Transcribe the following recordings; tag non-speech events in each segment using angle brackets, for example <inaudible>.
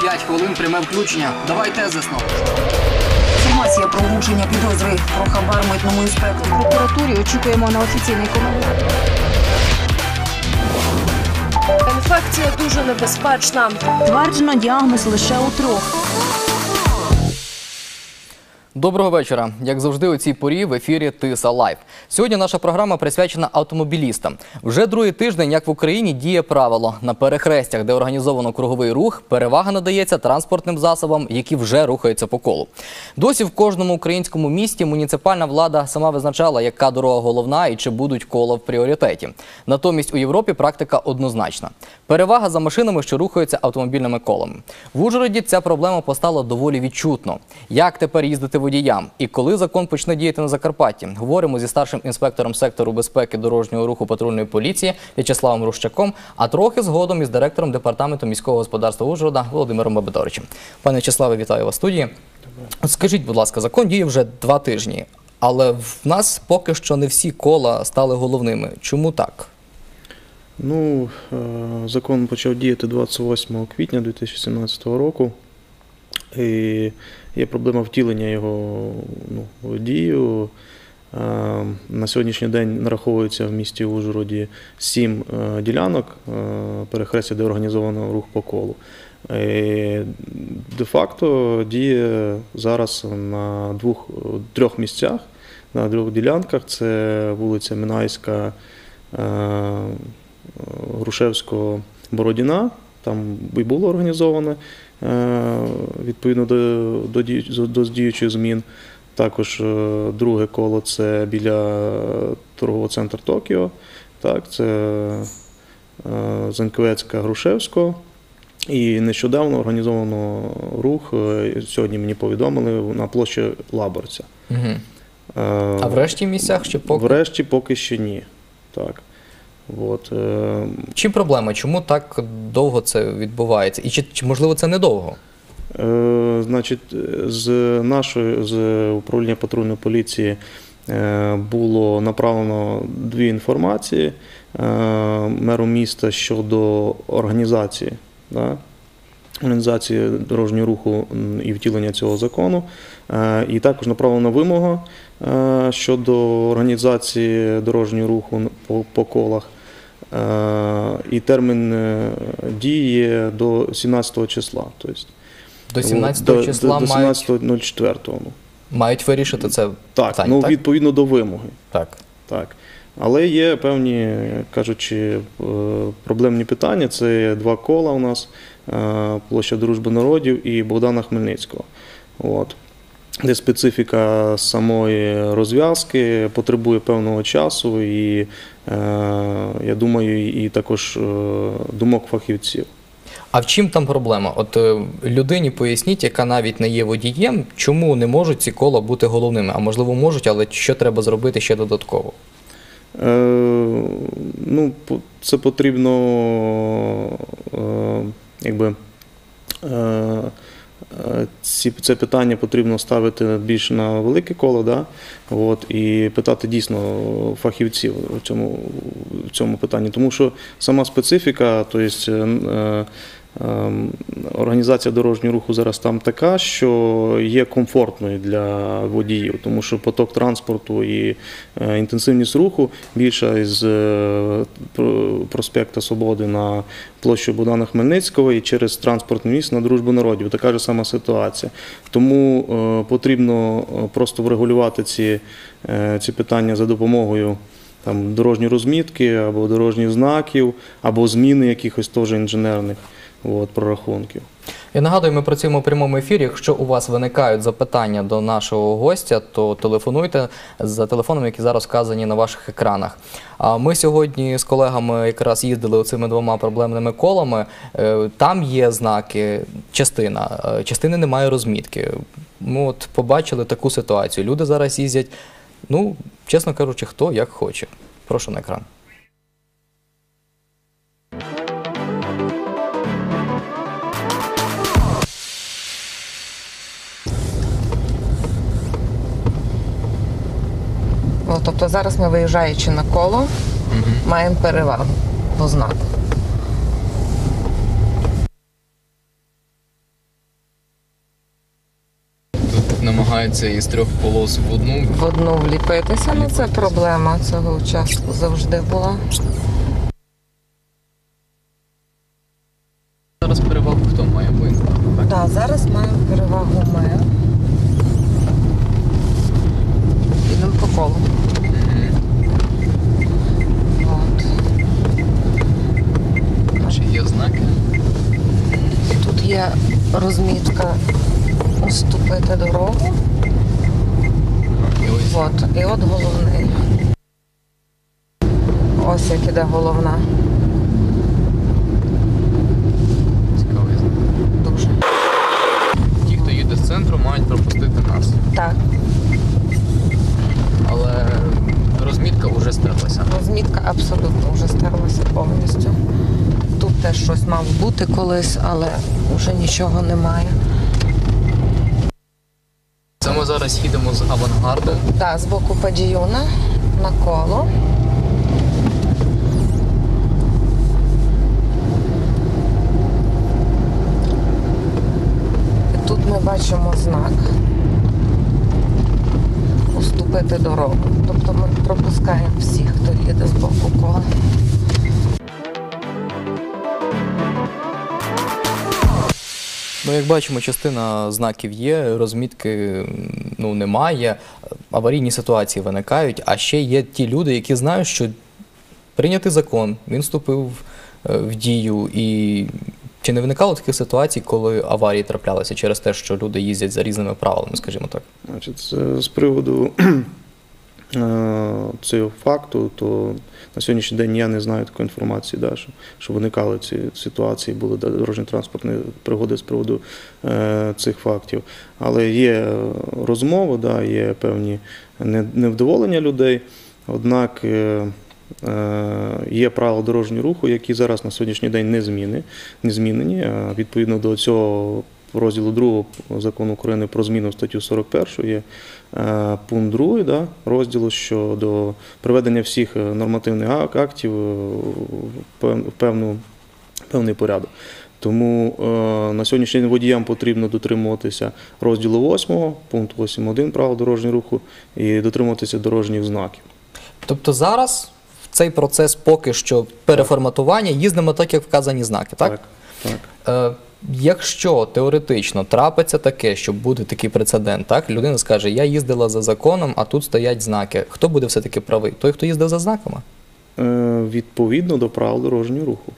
5 хвилин пряме включення. Давай тезисно. Інформація про влучення підозри про хабар митному інспектору. прокуратурі очікуємо на офіційний коментар. Інфекція дуже небезпечна. Тверджено діагноз лише у трьох. Доброго вечора. Як завжди, у цій порі в ефірі Тиса Лайв. Сьогодні наша програма присвячена автомобілістам. Вже другий тиждень, як в Україні, діє правило на перехрестях, де організовано круговий рух, перевага надається транспортним засобам, які вже рухаються по колу. Досі в кожному українському місті муніципальна влада сама визначала, яка дорога головна і чи будуть кола в пріоритеті. Натомість у Європі практика однозначна. Перевага за машинами, що рухаються автомобільними колами. В Ужгороді ця проблема постала доволі відчутно. Як тепер їздити водіям і коли закон почне діяти на Закарпатті? Говоримо зі старшим інспектором сектору безпеки дорожнього руху патрульної поліції В'ячеславом Рущаком, а трохи згодом із директором департаменту міського господарства Ужгорода Володимиром Бабидоричем. Пане В'ячеславе, вітаю вас в студії. Скажіть, будь ласка, закон діє вже два тижні, але в нас поки що не всі кола стали головними. Чому так? Ну, е, закон почав діяти 28 квітня 2017 року. І є проблема втілення його ну, в дію. На сьогоднішній день нараховується в місті Ужгороді сім е, ділянок е, перехрестя, де організовано рух по колу. Е, Де-факто діє зараз на двох, трьох місцях, на двох ділянках. Це вулиця Минайська, Грушевського Бородіна. Там і було організовано е, відповідно до, до, дію- до діючих змін. Також е, друге коло це біля торгового центру Токіо. Так, це е, Занковецька Грушевського. І нещодавно організовано рух. е, Сьогодні мені повідомили на площі Лаборця. Угу. Е, А в решті місцях ще поки Врешті поки що ні. Так. От, е, чим проблема? Чому так довго це відбувається? І чи, чи можливо це недовго? Е, Значить, з нашої з управління патрульної поліції е, було направлено дві інформації е, меру міста щодо організації. Да? Організації дорожнього руху і втілення цього закону. Е, І також направлена вимога е, щодо організації дорожнього руху по колах. Е, І термін е, дії до 17 числа. Тобто, До 17 числа до, до мають, 17.04. Ну. мають вирішити це Так, питання, ну так? відповідно до вимоги. Так. Так. Але є певні, кажучи, е, проблемні питання. Це два кола у нас: площа Дружби народів і Богдана Хмельницького. От. Де специфіка самої розв'язки потребує певного часу, і е, я думаю, і також е, думок фахівців. А в чим там проблема? От е, людині поясніть, яка навіть не є водієм, чому не можуть ці кола бути головними? А можливо можуть, але що треба зробити ще додатково? Е, ну, це потрібно е, якби. Е, е, ці, це питання потрібно ставити більш на велике коло, да? От, і питати дійсно фахівців в цьому, в цьому питанні. Тому що сама специфіка, тобто, Організація дорожнього руху зараз там така, що є комфортною для водіїв, тому що поток транспорту і е, інтенсивність руху більша із е, про- проспекта Свободи на площу Богдана Хмельницького і через транспортний міст на дружбу народів. Така ж сама ситуація. Тому е, потрібно просто врегулювати ці, ці питання за допомогою там, дорожньої розмітки або дорожніх знаків, або зміни якихось теж інженерних от, прорахунків. Я нагадую, ми працюємо у прямому ефірі. Якщо у вас виникають запитання до нашого гостя, то телефонуйте за телефоном, які зараз вказані на ваших екранах. А ми сьогодні з колегами якраз їздили оцими двома проблемними колами. Е, Там є знаки, частина, е, частини немає розмітки. Ми от побачили таку ситуацію. Люди зараз їздять, ну, чесно кажучи, хто як хоче. Прошу на екран. Ну, тобто зараз ми виїжджаючи на коло, маємо перевагу по знаку. Тут намагаються із трьох полос в одну. В одну вліпитися, ну це проблема цього участку завжди була. Абсолютно вже стерлася повністю. Тут теж щось мало бути колись, але вже нічого немає. Це ми зараз їдемо з авангарду. Так, з боку Падіюна на коло. Тут ми бачимо знак уступити дорогу. Тобто ми пропускаємо всіх, хто їде з боку кола. Ну, як бачимо, частина знаків є, розмітки ну, немає, аварійні ситуації виникають, а ще є ті люди, які знають, що прийнятий закон, він вступив е, в дію. І чи не виникало таких ситуацій, коли аварії траплялися через те, що люди їздять за різними правилами, скажімо так? Значить, з- приводу <clears throat> е, цього факту, то на сьогоднішній день я не знаю такої інформації, да, що, що виникали ці ситуації, були дорожньо-транспортні пригоди з приводу е, цих фактів. Але є розмови, да, є певні невдоволення людей. Однак е, є правила дорожнього руху, які зараз на сьогоднішній день не зміни, не змінені. Е, Відповідно до цього розділу 2 закону України про зміну статтю 41 є е, пункт 2 да, розділу щодо приведення всіх е, нормативних актів е, в певну, певний порядок. Тому е, на сьогоднішній день водіям потрібно дотримуватися розділу 8, пункт 8.1 правил дорожнього руху і дотримуватися дорожніх знаків. Тобто зараз цей процес поки що переформатування їздимо так, як вказані знаки, так? Так. так. Е, якщо теоретично трапиться таке, що буде такий прецедент, так людина скаже, я їздила за законом, а тут стоять знаки. Хто буде все-таки правий? Той, хто їздив за знаками? Е, Відповідно до правил дорожнього руху.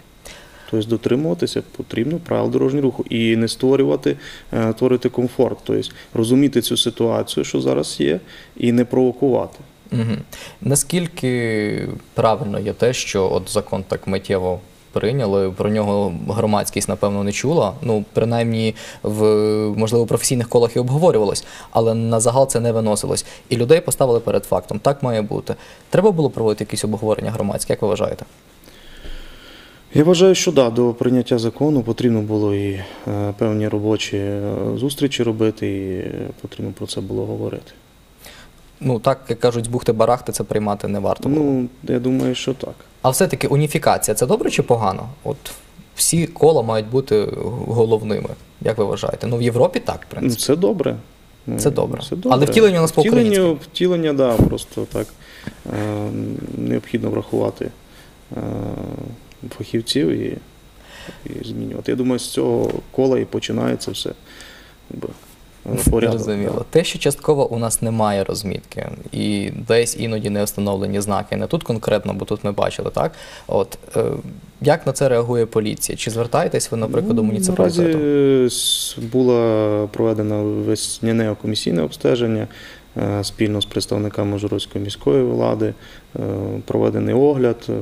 Тобто дотримуватися потрібно правил дорожнього руху і не створювати, е, творити комфорт. Тобто розуміти цю ситуацію, що зараз є, і не провокувати. Угу. Наскільки правильно є те, що от закон так миттєво прийняли, про нього громадськість, напевно, не чула. Ну, принаймні, в можливо професійних колах і обговорювалось, але на загал це не виносилось. І людей поставили перед фактом. Так має бути. Треба було проводити якісь обговорення громадські, як ви вважаєте? Я вважаю, що да, до прийняття закону потрібно було і е, певні робочі е, зустрічі робити, і е, потрібно про це було говорити. Ну так як кажуть, бухти-барахти це приймати не варто. було. Ну, я думаю, що так. А все-таки уніфікація це добре чи погано? От всі кола мають бути головними. Як ви вважаєте? Ну в Європі так, в Ну, принципі. це добре. Ну, Це добре. Це Але втілення у нас по-українськи. Втілення, втілення, да, просто так е, необхідно врахувати е, фахівців і, і змінювати. Я думаю, з цього кола і починається все. Якби, порядок. Зрозуміло. Те, що частково у нас немає розмітки, і десь іноді не встановлені знаки. Не тут конкретно, бо тут ми бачили, так? От е, як на це реагує поліція? Чи звертаєтесь ви, наприклад, до Ну, Наразі муніципалітету? е, було проведено весняне комісійне обстеження е, спільно з представниками Жорозької міської влади, е, проведений огляд, е,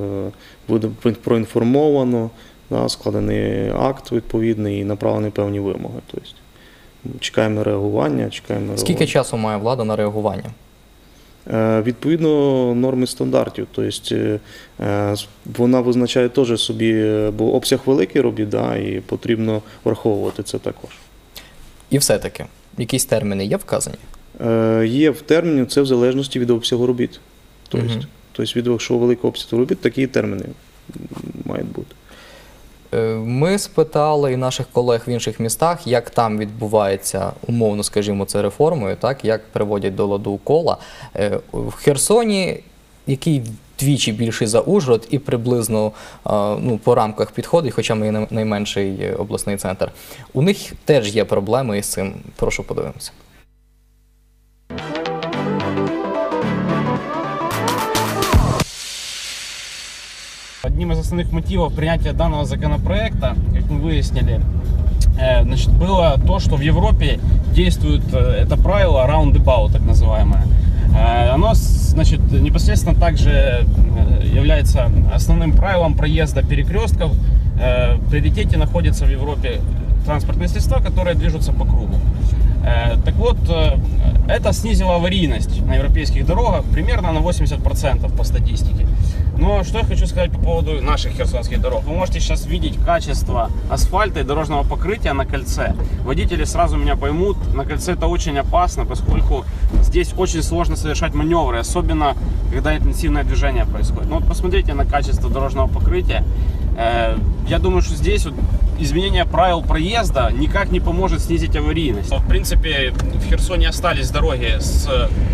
буде проінформовано, да, складений акт відповідний і направлені певні вимоги. Чекаємо реагування, чекаємо Скільки реагування. часу має влада на реагування? Е, Відповідно норми стандартів, тобто вона визначає теж собі, бо обсяг великий робіт, да, і потрібно враховувати це також. І все-таки якісь терміни є вказані? Є в терміні, це в залежності від обсягу робіт. Тобто, Мгм. тобто від якщо великий обсяг робіт, такі терміни мають бути. Е, Ми спитали і наших колег в інших містах, як там відбувається умовно, скажімо, це реформою, так як приводять до ладу кола. Е, В Херсоні, який вдвічі більший за Ужгород і приблизно ну, по рамках підходить, хоча ми най- найменший е, обласний центр. У них теж є проблеми із цим. Прошу подивимося. Одним из основных мотивов принятия данного законопроекта, как мы выяснили, э, значит, было то, что в Европе действует э, это правило roundabout, так называемое. Э, Оно, значит, непосредственно также является основным правилом проезда перекрестков. В приоритете находятся в Европе транспортные средства, которые движутся по кругу. Так вот, это снизило аварийность на европейских дорогах примерно на 80% по статистике. Но что я хочу сказать по поводу наших херсонских дорог. Вы можете сейчас видеть качество асфальта и дорожного покрытия на кольце. Водители сразу меня поймут, на кольце это очень опасно, поскольку здесь очень сложно совершать маневры, особенно когда интенсивное движение происходит. Ну вот посмотрите на качество дорожного покрытия. Э, Я думаю, что здесь вот изменение правил проезда никак не поможет снизить аварийность. В принципе, в Херсоне остались дороги с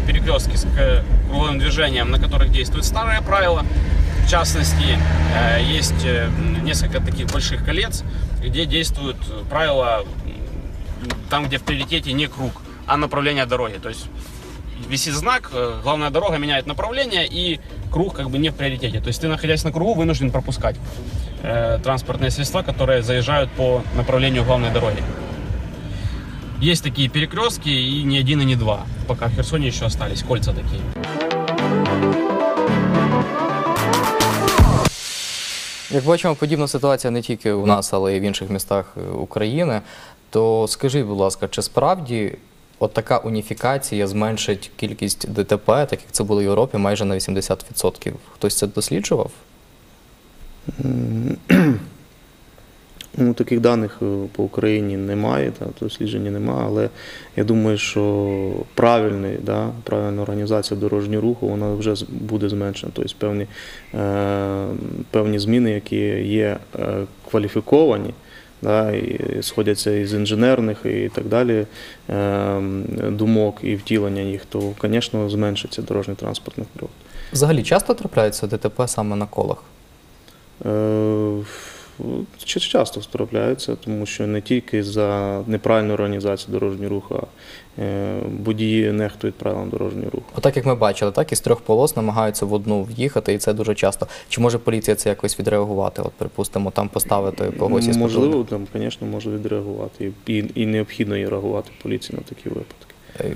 перекрестки с к- круговым движением, на которых действуют старые правила. В частности, э, есть э, несколько таких больших колец, где действуют правила там, где в приоритете не круг, а направление дороги. То есть висит знак, э, главная дорога меняет направление, и круг как бы не в приоритете. То есть ты, находясь на кругу, вынужден пропускать э, транспортные средства, которые заезжают по направлению главной дороги. Есть такие перекрестки, и ни один, и не два. Пока в Херсоне еще остались кольца такие. Як бачимо, подібна ситуація не тільки у нас, але й в інших містах е, України. То скажіть, будь ласка, чи справді от така уніфікація зменшить кількість ДТП, так як це було в Європі, майже на 80%? Хтось це досліджував? <clears throat> Ну, таких даних е, по Україні немає, та, дослідження немає, але я думаю, що правильний, да, правильна організація дорожнього руху вона вже буде зменшена. Тобто певні, е, певні зміни, які є е, кваліфіковані, да, і сходяться із інженерних і так далі е, думок і втілення їх, то, звісно, зменшиться дорожній транспортний рух. Взагалі часто трапляються ДТП саме на колах? Е, Чи часто трапляються, тому що не тільки за неправильну організацію дорожнього руху, а е, нехтують правилам дорожнього руху. Отак, як ми бачили, так із трьох полос намагаються в одну в'їхати, і це дуже часто. Чи може поліція це якось відреагувати? От, припустимо, там поставити когось із? Можливо, там, звісно, може відреагувати. І, і, і необхідно є реагувати поліції на такі випадки. Е,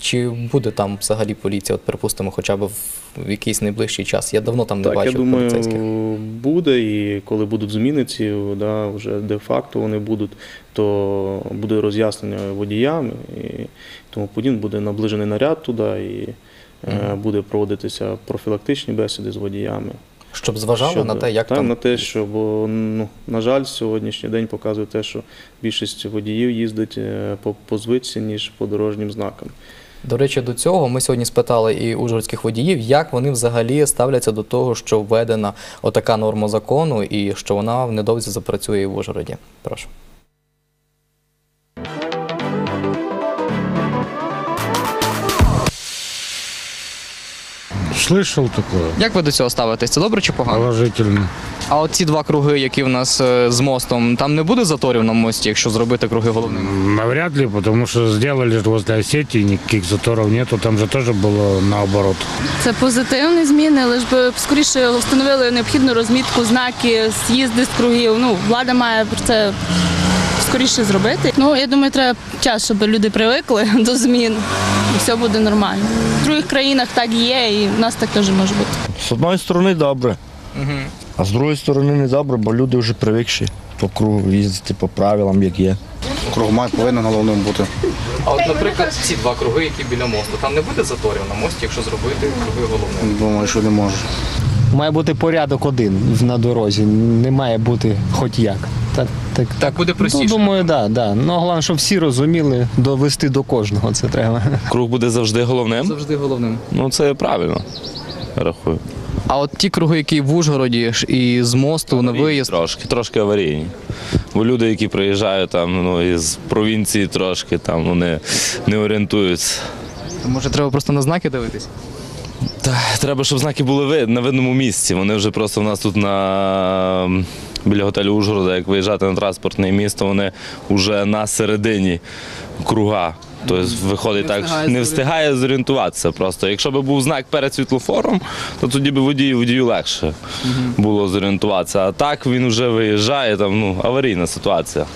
Чи буде там взагалі поліція, от припустимо, хоча б в якийсь найближчий час? Я давно там не Так, я бачив думаю, поліцейських. буде, і коли будуть зміни ці, да, вже де-факто вони будуть, то буде роз'яснення водіям, і тому подібне, буде наближений наряд туди, і е, буде проводитися профілактичні бесіди з водіями. Щоб зважали щоб, на те, як та, там на те, що бо ну на жаль, сьогоднішній день показує те, що більшість водіїв їздить е, по, по звичці, ніж по дорожнім знакам. До речі, до цього ми сьогодні спитали і ужгородських водіїв, як вони взагалі ставляться до того, що введена отака норма закону, і що вона недовзі запрацює і в Ужгороді. Прошу. Слышал такое? Як ви до цього ставитесь? Це добре чи погано? Положительно. А от ці два круги, які в нас е, з мостом, там не буде заторів на мості, якщо зробити круги головними? Навряд ли, потому что сделали ж возле Осетии, никаких заторов нету, там же тоже было наоборот. Це позитивні зміни, лише би скоріше встановили необхідну розмітку, знаки, з'їзди з кругів. Ну, влада має про це скоріше зробити. Ну, я думаю, треба час, щоб люди привикли <laughs> до змін, все буде нормально. В других країнах так є, і в нас так теж може бути. З одної сторони добре, а з другої сторони не добре, бо люди вже привикші по кругу їздити по правилам, як є. Кругомат повинен головним бути. А от, наприклад, ці два круги, які біля мосту, там не буде заторів на мості, якщо зробити круги головними? Думаю, що не може. Має бути порядок один на дорозі, не має бути хоч як. Так, так, Так буде простіше. Ну, думаю, так. Да, да. Ну, головне, щоб всі розуміли, довести до кожного це треба. Круг буде завжди головним. Завжди головним. Ну це правильно. Рахую. А от ті круги, які в Ужгороді ж і з мосту на виїзд. Трошки, трошки аварійні. Бо люди, які приїжджають там ну, із провінції трошки, там вони не орієнтуються. Може, треба просто на знаки дивитись? Та, треба, щоб знаки були ви- на видному місці. Вони вже просто в нас тут на біля готелю Ужгорода, як виїжджати на транспортне місто, вони вже на середині круга. Тобто виходить так, встигає не встигає зорієнтуватися. Просто якщо б був знак перед світлофором, то тоді б водію водію легше було зорієнтуватися. А так він вже виїжджає, там ну аварійна ситуація.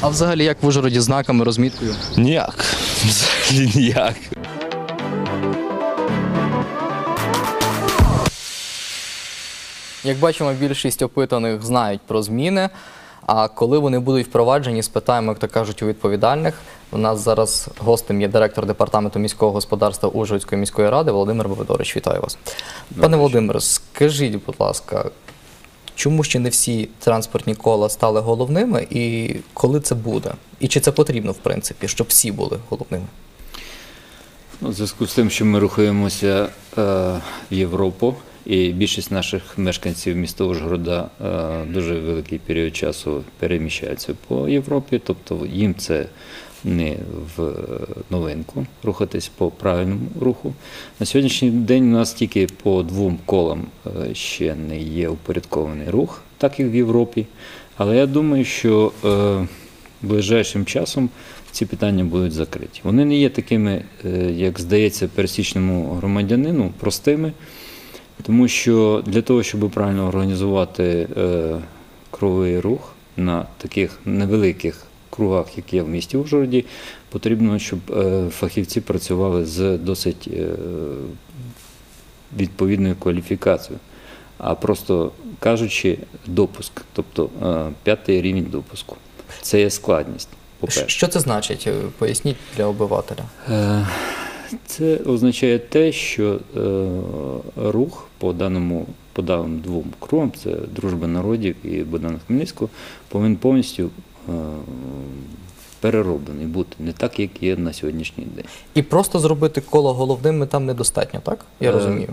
А взагалі як в Ужгороді знаками, розміткою? Ніяк. <laughs> Взагалі ніяк. Як бачимо, більшість опитаних знають про зміни. А коли вони будуть впроваджені, спитаємо, як то кажуть, у відповідальних. У нас зараз гостем є директор департаменту міського господарства Ужгородської міської ради Володимир Бобидорич. Вітаю вас. Пане Володимире, скажіть, будь ласка, чому ще не всі транспортні кола стали головними, і коли це буде? І чи це потрібно, в принципі, щоб всі були головними? Ну, в зв'язку з тим, що ми рухаємося е, в Європу, і більшість наших мешканців міста Ужгорода е, дуже великий період часу переміщаються по Європі, тобто їм це не в новинку рухатись по правильному руху. На сьогоднішній день у нас тільки по двом колам е, ще не є упорядкований рух, так як в Європі. Але я думаю, що е, ближайшим часом ці питання будуть закриті. Вони не є такими, як здається, пересічному громадянину, простими, тому що для того, щоб правильно організувати е, круговий рух на таких невеликих кругах, як є в місті Ужгороді, потрібно, щоб е, фахівці працювали з досить е, відповідною кваліфікацією. А просто кажучи, допуск, тобто п'ятий рівень допуску. Це є складність. Що це значить? Поясніть для обивателя. Е, Це означає те, що е, рух по даному по даним двом кругам, це дружба народів і Богдана Хмельницького, повинен повністю е, перероблений бути не так, як є на сьогоднішній день. І просто зробити коло головними там недостатньо, так? Я Е, розумію.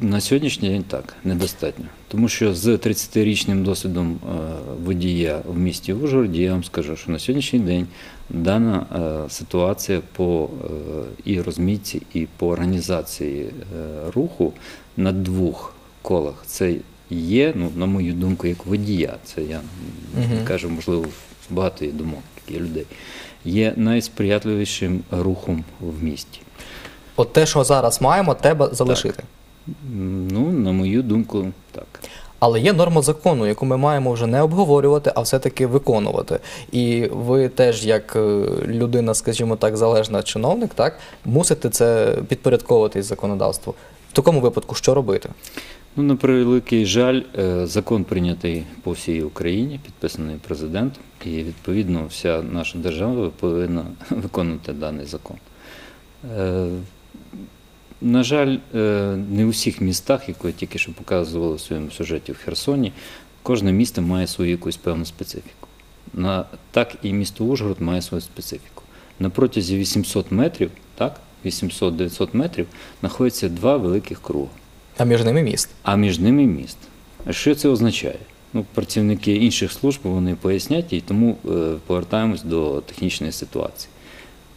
На сьогоднішній день так, недостатньо. Тому що з 30-річним досвідом е, водія в місті Ужгороді, я вам скажу, що на сьогоднішній день дана е, ситуація по і розмітці, і по організації руху на двох колах це є, ну, на мою думку, як водія. Це я не кажу, можливо, багато є думок є людей. Є найсприятливішим рухом в місті. От те, що зараз маємо, треба залишити. Ну, на мою думку, так. Але є норма закону, яку ми маємо вже не обговорювати, а все-таки виконувати. І ви теж, як е, людина, скажімо так, залежна чиновник, так, мусите це підпорядковуватись законодавству. В такому випадку що робити? Ну, на превеликий жаль, е, закон прийнятий по всій Україні, підписаний президентом, і відповідно вся наша держава повинна <laughs> виконувати даний закон. Е, На жаль, е, не у всіх містах, як ви тільки що показували в своєму сюжеті в Херсоні, кожне місто має свою якусь певну специфіку. На, так і місто Ужгород має свою специфіку. На протязі 800 метрів, так, 800-900 метрів, знаходяться два великих круги. А між ними міст. А між ними міст. Що це означає? Ну, працівники інших служб вони пояснять, і тому е, повертаємось до технічної ситуації.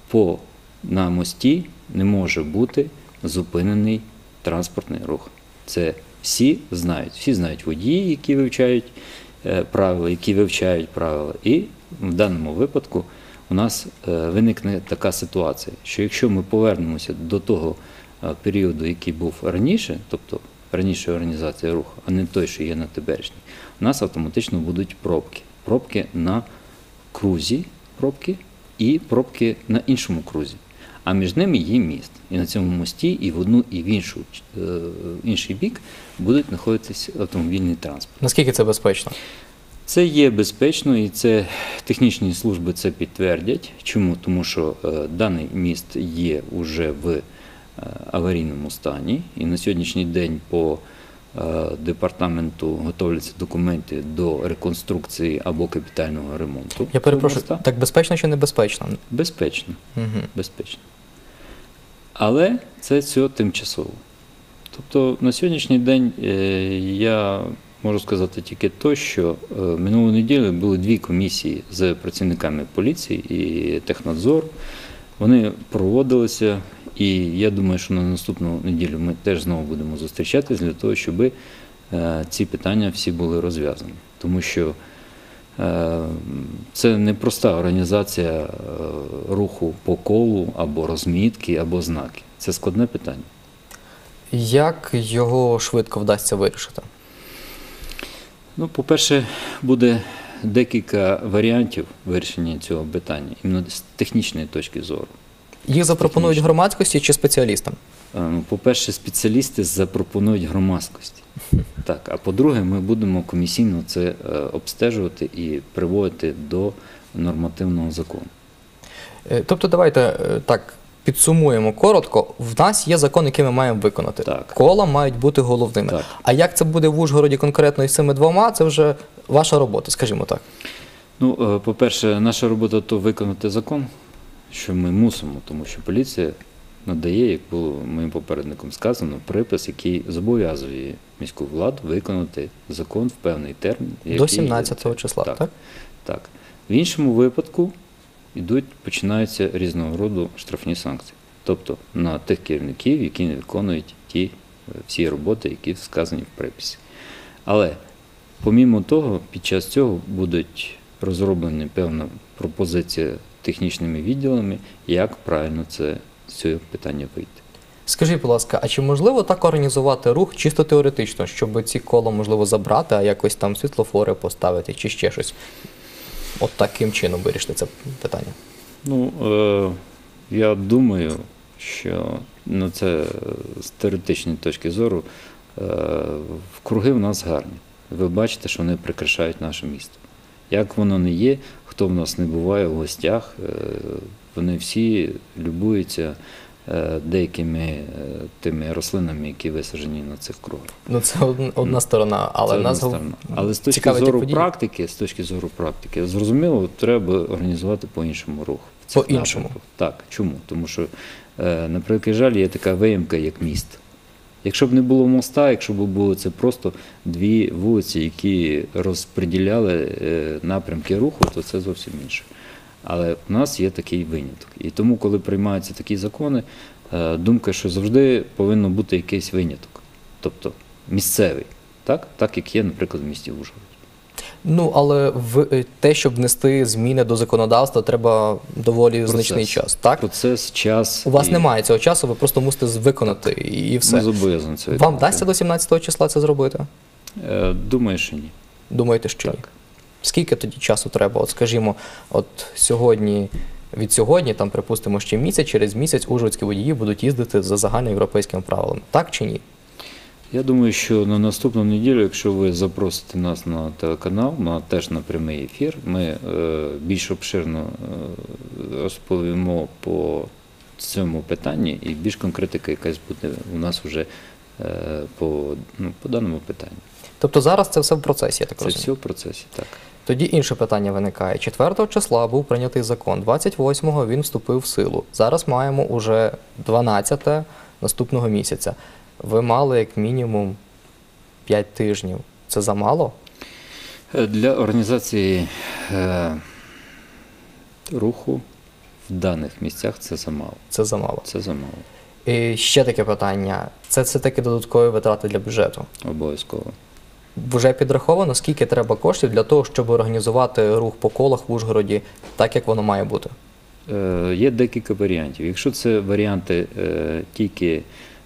По на мості не може бути зупинений транспортний рух. Це всі знають. Всі знають водії, які вивчають е, правила, які вивчають правила. І в даному випадку у нас е, виникне така ситуація, що якщо ми повернемося до того періоду, який був раніше, тобто раніше організація руху, а не той, що є на теперішній, у нас автоматично будуть пробки. Пробки на крузі, пробки і пробки на іншому крузі. А між ними є міст. І на цьому мості і в одну, і в іншу, е, інший бік будуть знаходитись автомобільний транспорт. Наскільки це безпечно? Це є безпечно і це технічні служби це підтвердять. Чому? Тому що е, даний міст є вже в е, аварійному стані, і на сьогоднішній день по е, департаменту готовляться документи до реконструкції або капітального ремонту. Я перепрошую, так безпечно чи небезпечно? Безпечно. Угу. Безпечно. Але це все тимчасово. Тобто на сьогоднішній день е, я можу сказати тільки то, що е, минулу неділю були дві комісії з працівниками поліції і технадзору. Вони проводилися, і я думаю, що на наступну неділю ми теж знову будемо зустрічатись для того, щоб е, ці питання всі були розв'язані. Тому що е, це не проста організація е, руху по колу або розмітки, або знаки. Це складне питання. Як його швидко вдасться вирішити? Ну, по-перше, буде декілька варіантів вирішення цього питання, іменно з технічної точки зору. Їх запропонують громадськості чи спеціалістам? Е, Ну, по-перше, спеціалісти запропонують громадськості. Так, а по-друге, ми будемо комісійно це е, обстежувати і приводити до нормативного закону. Е, Тобто, давайте так підсумуємо коротко. В нас є закон, який ми маємо виконати. Кола мають бути головними. А як це буде в Ужгороді конкретно із цими двома, це вже ваша робота, скажімо так. Ну, по-перше, наша робота то виконати закон, що ми мусимо, тому що поліція надає, як було моїм попередником сказано, припис, який зобов'язує міську владу виконати закон в певний термін. До який- 17 числа, так? так? Так. В іншому випадку йдуть, починаються різного роду штрафні санкції. Тобто на тих керівників, які не виконують ті е, всі роботи, які вказані в приписі. Але помімо того, під час цього будуть розроблені певна пропозиція технічними відділами, як правильно це з цього питання вийти. Скажіть, будь ласка, а чи можливо так організувати рух чисто теоретично, щоб ці кола можливо забрати, а якось там світлофори поставити чи ще щось? От таким чином вирішити це питання. Ну, е, я думаю, що ну, це з теоретичної точки зору е, круги в нас гарні. Ви бачите, що вони прикрашають наше місто. Як воно не є, хто в нас не буває в гостях, е, вони всі любуються е, деякими е, тими рослинами, які висаджені на цих кругах. Ну це одна, сторона, але Це одна нас сторона. Але з точки зору події. практики, з точки зору практики, зрозуміло, треба організувати по-іншому рух. По-іншому? Так. Чому? Тому що, на превеликий жаль, є така виїмка, як міст. Якщо б не було моста, якщо б було це просто дві вулиці, які розподіляли е, напрямки руху, то це зовсім інше. Але в нас є такий виняток. І тому, коли приймаються такі закони, е, думка, що завжди повинно бути якийсь виняток, тобто місцевий, так, так як є, наприклад, в місті Ужгород. Ну але в е, те, щоб внести зміни до законодавства, треба доволі значний час. Так процес, час у вас і- немає цього часу, ви просто мусите виконати і все. Зобов'язані це Вам вдасться до 17 числа це зробити? Е, Думаю, що ні. Думаєте, що ні? Скільки тоді часу треба? От скажімо, от сьогодні. Від сьогодні, там, припустимо, ще місяць, через місяць ужгородські водії будуть їздити за загальноєвропейськими правилами. Так чи ні? Я думаю, що на наступну неділю, якщо ви запросите нас на телеканал, на теж на прямий ефір, ми е, більш обширно е, розповімо по цьому питанні і більш конкретика якась буде у нас вже е, по, ну, по даному питанню. Тобто зараз це все в процесі, я так Це розумію. все в процесі, так. Тоді інше питання виникає. 4 числа був прийнятий закон, 28-го він вступив в силу. Зараз маємо уже 12 наступного місяця. Ви мали як мінімум 5 тижнів. Це замало? Е, Для організації е, руху в даних місцях це замало. Це замало. Це замало. І ще таке питання: це все таки додаткові витрати для бюджету. Обов'язково. Вже підраховано, скільки треба коштів для того, щоб організувати рух по колах в Ужгороді так, як воно має бути. Е, Є декілька варіантів. Якщо це варіанти е, тільки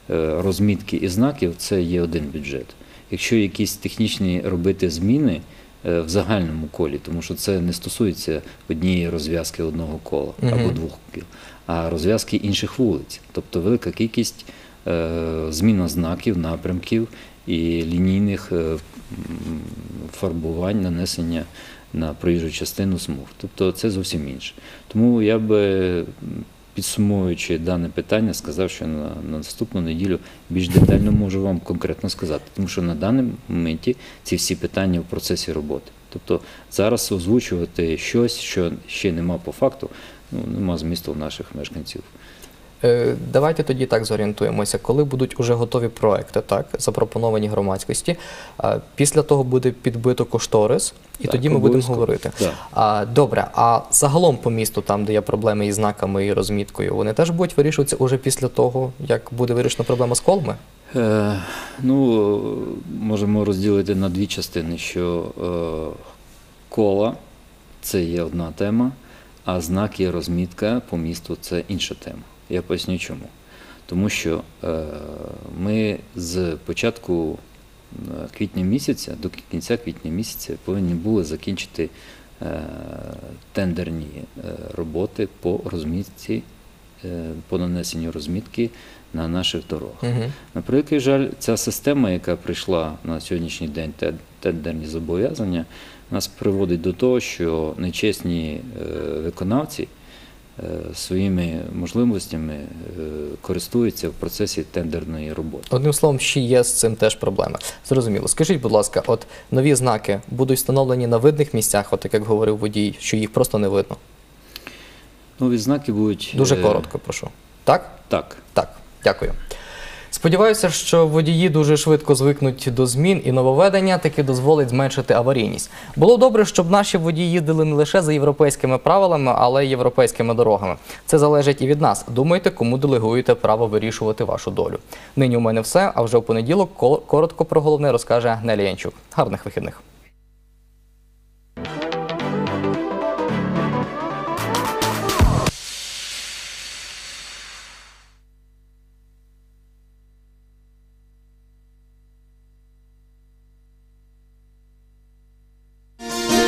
розмітки і знаків, це є один бюджет. Якщо якісь технічні робити зміни е, в загальному колі, тому що це не стосується однієї розв'язки одного кола Мгм. або двох кіл, а розв'язки інших вулиць. Тобто велика кількість е, зміна знаків, напрямків і лінійних е, фарбувань, нанесення на проїжджу частину смуг. Тобто це зовсім інше. Тому я би, підсумовуючи дане питання, сказав, що на, на наступну неділю більш детально можу вам конкретно сказати, тому що на даному моменті ці всі питання в процесі роботи. Тобто зараз озвучувати щось, що ще нема по факту, ну нема змісту в наших мешканців. Е, Давайте тоді так зорієнтуємося, коли будуть уже готові проекти, так, запропоновані громадськості. Після того буде підбито кошторис, і Так, тоді ми будемо говорити. Так. А, добре, а загалом по місту, там, де є проблеми із знаками і розміткою, вони теж будуть вирішуватися уже після того, як буде вирішена проблема з колми? Е, ну, можемо розділити на дві частини, що е, кола це є одна тема, а знаки і розмітка по місту це інша тема. Я поясню чому. Тому що е, ми з початку е, квітня місяця до кінця квітня місяця повинні були закінчити е, тендерні роботи по розмітці, по нанесенню розмітки на наших дорогах. Мгм. На превеликий жаль, ця система, яка прийшла на сьогоднішній день, те- тендерні зобов'язання, нас приводить до того, що нечесні виконавці своїми можливостями е, користуються в процесі тендерної роботи. Одним словом, ще є з цим теж проблеми. Зрозуміло. Скажіть, будь ласка, от нові знаки будуть встановлені на видних місцях, от як говорив водій, що їх просто не видно. Нові знаки будуть Дуже е, коротко, прошу. Так? Так. Так, дякую. Сподіваюся, що водії дуже швидко звикнуть до змін і нововведення таки дозволить зменшити аварійність. Було добре, щоб наші водії їздили не лише за європейськими правилами, але й європейськими дорогами. Це залежить і від нас. Думайте, кому делегуєте право вирішувати вашу долю. Нині у мене все. А вже в понеділок ко- коротко про головне розкаже Нелі Янчук. Гарних вихідних.